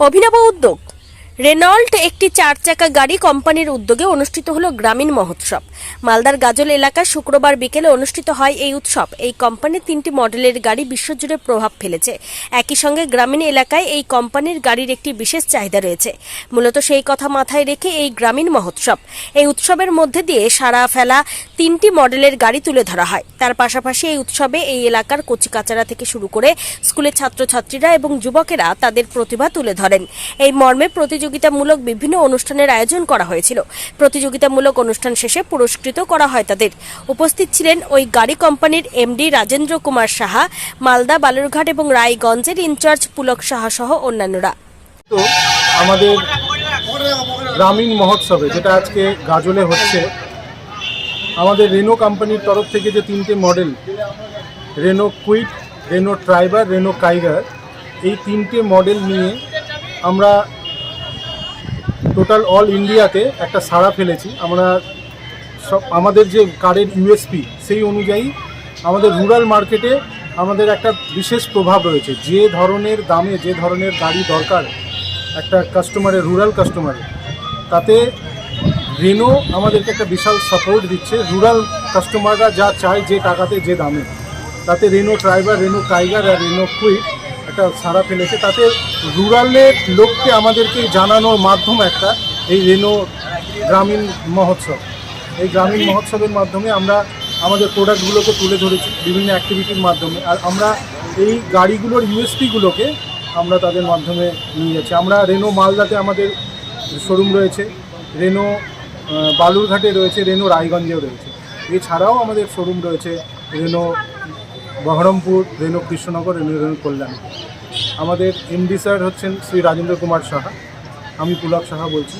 অভিনব উদ্যোগ। রেনল্ট একটি চার চাকা গাড়ি কোম্পানির উদ্যোগে অনুষ্ঠিত হলো গ্রামীণ মহোৎসব। মালদার গাজল এলাকায় শুক্রবার বিকেলে অনুষ্ঠিত হয় এই উৎসব। এই কোম্পানির তিনটি মডেলের গাড়ি বিশ্বজুড়ে প্রভাব ফেলেছে। একই সঙ্গে গ্রামীণ এলাকায় এই কোম্পানির গাড়ির একটি বিশেষ চাহিদা রয়েছে। মূলত সেই কথা মাথায় রেখে এই গ্রামীণ মহোৎসব। এই উৎসবের মধ্যে দিয়ে সারা ফেলা তিনটি মডেলের গাড়ি তুলে ধরা হয়। তার পাশাপাশি এই উৎসবে এই এলাকার কচিকাচারা থেকে শুরু করে স্কুলের ছাত্রছাত্রীরা এবং যুবকেরা তাদের প্রতিভা তুলে ধরেন। এই মর্মে প্রতিযোগিতামূলক বিভিন্ন অনুষ্ঠানের আয়োজন করা হয়েছিল। প্রতিযোগিতামূলক অনুষ্ঠান শেষে পুরস্কৃত করা হয় তাদের। উপস্থিত ছিলেন ওই গাড়ি কোম্পানির এমডি রাজেন্দ্র কুমার সাহা, মালদা বালুরঘাট এবং রায়গঞ্জের ইনচার্জ পুলক সাহা সহ অন্যান্যরা। আমাদের গ্রামীণ মহোৎসবে, যেটা আজকে গাজলে হচ্ছে, আমাদের রেনো কোম্পানির তরফ থেকে যে তিনটে model Renault Kwid Renault Triber Renault Kiger, এই তিনটে মডেল নিয়ে আমরা টোটাল অল ইন্ডিয়াতে একটা সাড়া ফেলেছি। আমরা সব, আমাদের যে কারের ইউএসপি সেই অনুযায়ী আমাদের রুরাল মার্কেটে আমাদের একটা বিশেষ প্রভাব রয়েছে। যে ধরনের দামে, যে ধরনের গাড়ি দরকার একটা কাস্টমারের রুরাল কাস্টমারের তাতে রেনো আমাদেরকে একটা বিশাল সাপোর্ট দিচ্ছে। রুরাল কাস্টমাররা যা চায় যে টাকাতে, যে দামে, তাতে রেনো ড্রাইভার রেনো টাইগার আর রেনো কুইট একটা সারা ফেলেছে। তাতে রুরালের লোককে আমাদেরকে জানানোর মাধ্যম একটা এই রেনো গ্রামীণ মহোৎসব। এই গ্রামীণ মহোৎসবের মাধ্যমে আমরা আমাদের প্রোডাক্টগুলোকে তুলে ধরেছি বিভিন্ন অ্যাক্টিভিটির মাধ্যমে। আর আমরা এই গাড়িগুলোর ইউএসপিগুলোকে আমরা তাদের মাধ্যমে নিয়ে যাচ্ছি। আমরা রেনো মালদাতে আমাদের শোরুম রয়েছে রেনো বালুরঘাটে রয়েছে রেনো রায়গঞ্জেও রয়েছে। এছাড়াও আমাদের শোরুম রয়েছে Renault Baharampur Renault Krishnanagar Renault Kalyan. আমাদের এমডি স্যার হচ্ছেন শ্রী রাজেন্দ্র কুমার সাহা। আমি পুলক সাহা বলছি।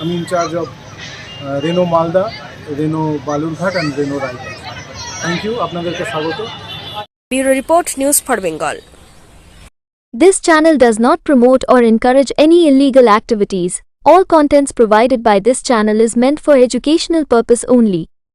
আমি incharge of Renault Malda Renault Balurghat and Renault Raiganj. Thank you আপনাদেরকে স্বাগত। Bureau report news for Bengal This channel does not promote or encourage any illegal activities. All contents provided by this channel is meant for educational purpose only.